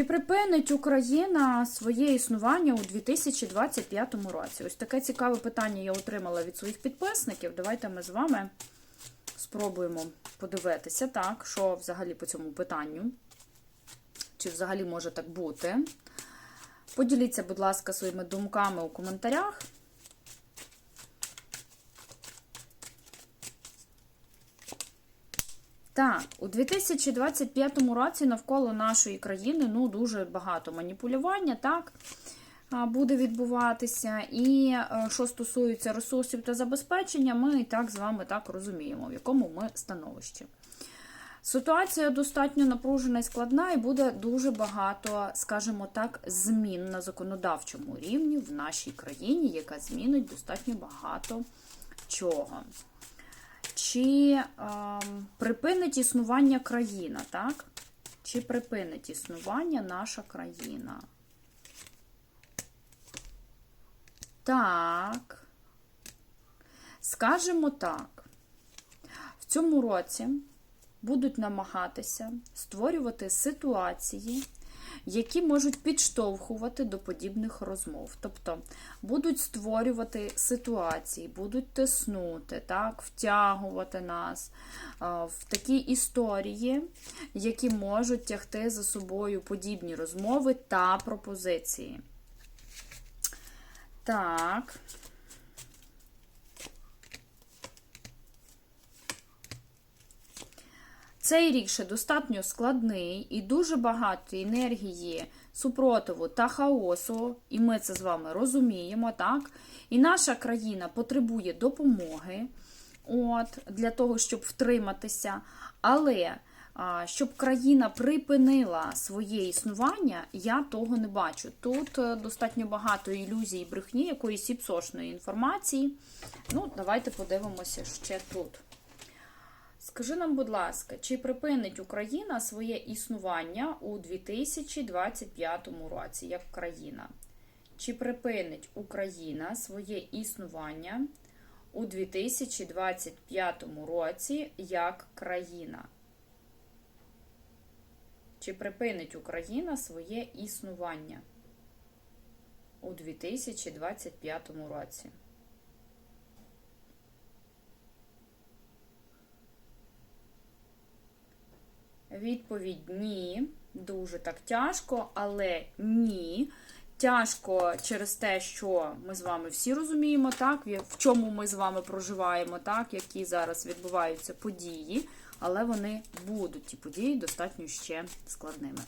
Чи припинить Україна своє існування у 2025 році? Ось таке цікаве питання я отримала від своїх підписників. Давайте ми з вами спробуємо подивитися, так, що взагалі по цьому питанню. Чи взагалі може так бути? Поділіться, будь ласка, своїми думками у коментарях. Так, у 2025 році навколо нашої країни ну, дуже багато маніпулювання, так, буде відбуватися. І е, що стосується ресурсів та забезпечення, ми і так з вами так розуміємо, в якому ми становищі. Ситуація достатньо напружена і складна, і буде дуже багато, скажімо так, змін на законодавчому рівні в нашій країні, яка змінить достатньо багато чого. Чи е, припинить існування країна, так? Чи припинить існування наша країна? Так. Скажемо так. В цьому році будуть намагатися створювати ситуації, які можуть підштовхувати до подібних розмов. Тобто будуть створювати ситуації, будуть тиснути, так, втягувати нас в такі історії, які можуть тягти за собою подібні розмови та пропозиції. Так. Цей рік ще достатньо складний і дуже багато енергії супротиву та хаосу, і ми це з вами розуміємо, так? І наша країна потребує допомоги от, для того, щоб втриматися. Але щоб країна припинила своє існування, я того не бачу. Тут е, достатньо багато ілюзій брехні, якоїсь сіпсошної інформації. Ну, давайте подивимося ще тут. Скажи нам, будь ласка, чи припинить Україна своє існування у 2025 році як країна? Чи припинить Україна своє існування у 2025 році як країна? Чи припинить Україна своє існування у 2025 році? Відповідь ні. Дуже так тяжко, але ні. Тяжко через те, що ми з вами всі розуміємо, так, в чому ми з вами проживаємо, так, які зараз відбуваються події, але вони будуть ті події достатньо ще складними.